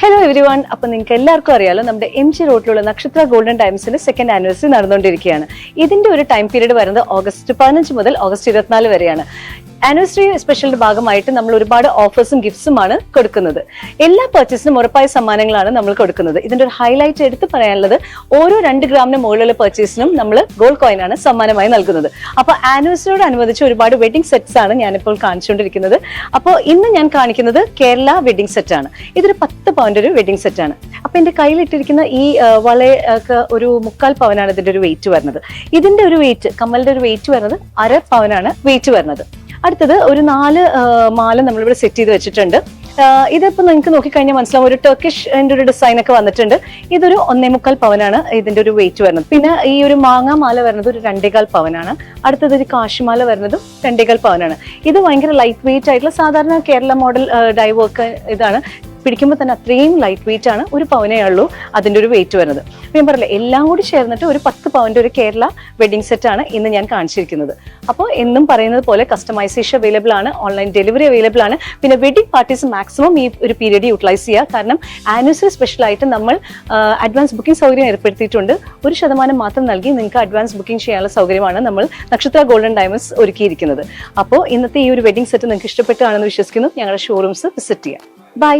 Hello every one അപ്പൊ നിങ്ങൾക്ക് എല്ലാവർക്കും അറിയാലോ നമ്മുടെ എം ജി റോഡിലുള്ള നക്ഷത്ര ഗോൾഡൻ ടൈംസിന്റെ സെക്കൻഡ് ആനിവേഴ്സറി നടന്നുകൊണ്ടിരിക്കുകയാണ്. ഇതിന്റെ ഒരു ടൈം പീരീഡ് വരുന്നത് ഓഗസ്റ്റ് പതിനഞ്ച് മുതൽ ഓഗസ്റ്റ് ഇരുപത്തിനാല് വരെയാണ്. ആനിവേഴ്സറി സ്പെഷ്യലിന്റെ ഭാഗമായിട്ട് നമ്മൾ ഒരുപാട് ഓഫേഴ്സും ഗിഫ്റ്റ്സുമാണ് കൊടുക്കുന്നത്. എല്ലാ പർച്ചേസിനും ഉറപ്പായ സമ്മാനങ്ങളാണ് നമ്മൾ കൊടുക്കുന്നത്. ഇതിന്റെ ഒരു ഹൈലൈറ്റ് എടുത്ത് പറയാനുള്ളത് ഓരോ രണ്ട് ഗ്രാമിന് മുകളിലുള്ള പർച്ചേസിനും നമ്മൾ ഗോൾഡ് കോയിൻ ആണ് സമ്മാനമായി നൽകുന്നത്. അപ്പൊ ആനിവേഴ്സറിയോട് അനുബന്ധിച്ച് ഒരുപാട് വെഡിങ് സെറ്റ്സ് ആണ് ഞാനിപ്പോൾ കാണിച്ചുകൊണ്ടിരിക്കുന്നത്. അപ്പോൾ ഇന്ന് ഞാൻ കാണിക്കുന്നത് കേരള വെഡിങ് സെറ്റ് ആണ്. ഇതൊരു പത്ത് പവന്റെ ഒരു വെഡിങ് സെറ്റ് ആണ്. അപ്പൊ എന്റെ കയ്യിലിട്ടിരിക്കുന്ന ഈ ഒക്കെ ഒരു മുക്കാൽ പവനാണ് ഇതിന്റെ ഒരു വെയിറ്റ് വരുന്നത്. ഇതിന്റെ ഒരു വെയിറ്റ് കമ്മലിന്റെ ഒരു വെയിറ്റ് വരുന്നത് അര പവനാണ് വെയിറ്റ് വരുന്നത്. അടുത്തത് ഒരു നാല് മാല നമ്മളിവിടെ സെറ്റ് ചെയ്ത് വെച്ചിട്ടുണ്ട്. ഇതിപ്പോൾ ഇതിപ്പോ നിങ്ങൾക്ക് നോക്കിക്കഴിഞ്ഞാൽ മനസ്സിലാവും ഒരു ടർക്കിഷ് ഒരു ഡിസൈൻ ഒക്കെ വന്നിട്ടുണ്ട്. ഇതൊരു ഒന്നേ മുക്കാൽ പവനാണ് ഇതിന്റെ ഒരു വെയിറ്റ് വരുന്നത്. പിന്നെ ഈ ഒരു മാങ്ങാ മാല വരുന്നത് ഒരു രണ്ടേകാൽ പവനാണ്. അടുത്തത് ഒരു കാശിമാല വരുന്നതും രണ്ടേകാൽ പവനാണ്. ഇത് ഭയങ്കര ലൈറ്റ് വെയിറ്റ് ആയിട്ടുള്ള സാധാരണ കേരള മോഡൽ ഡൈവർക്ക് ഇതാണ്. പിടിക്കുമ്പോൾ തന്നെ അത്രയും ലൈറ്റ് വെയിറ്റ് ആണ് ഒരു പവനേ ഉള്ളൂ അതിന്റെ ഒരു വെയിറ്റ് വരുന്നത്. ഞാൻ പറയില്ല എല്ലാം കൂടി ചേർന്നിട്ട് ഒരു പത്ത് പവന്റെ ഒരു കേരള വെഡിങ് സെറ്റ് ആണ് ഇന്ന് ഞാൻ കാണിച്ചിരിക്കുന്നത്. അപ്പോൾ എന്നും പറയുന്നത് പോലെ കസ്റ്റമൈസേഷൻ അവൈലബിൾ ആണ് ഓൺലൈൻ ഡെലിവറി അവൈലബിൾ ആണ്. പിന്നെ വെഡിങ് പാർട്ടീസ് മാക്സിമം ഈ ഒരു പീരീഡ് യൂട്ടിലൈസ് ചെയ്യുക. കാരണം ആനിവേഴ്സറി സ്പെഷ്യൽ ആയിട്ട് നമ്മൾ അഡ്വാൻസ് ബുക്കിംഗ് സൗകര്യം ഏർപ്പെടുത്തിയിട്ടുണ്ട്. ഒരു ശതമാനം മാത്രം നൽകി നിങ്ങൾക്ക് അഡ്വാൻസ് ബുക്കിംഗ് ചെയ്യാനുള്ള സൗകര്യമാണ് നമ്മൾ നക്ഷത്ര ഗോൾഡൻ ഡയമണ്ട്സ് ഒരുക്കിയിരിക്കുന്നത്. അപ്പോൾ ഇന്നത്തെ ഈ ഒരു വെഡിങ് സെറ്റ് നിങ്ങൾക്ക് ഇഷ്ടപ്പെട്ടാണെന്ന് വിശ്വസിക്കുന്നു. ഞങ്ങളുടെ ഷോറൂംസ് വിസിറ്റ് ചെയ്യാം. ബൈ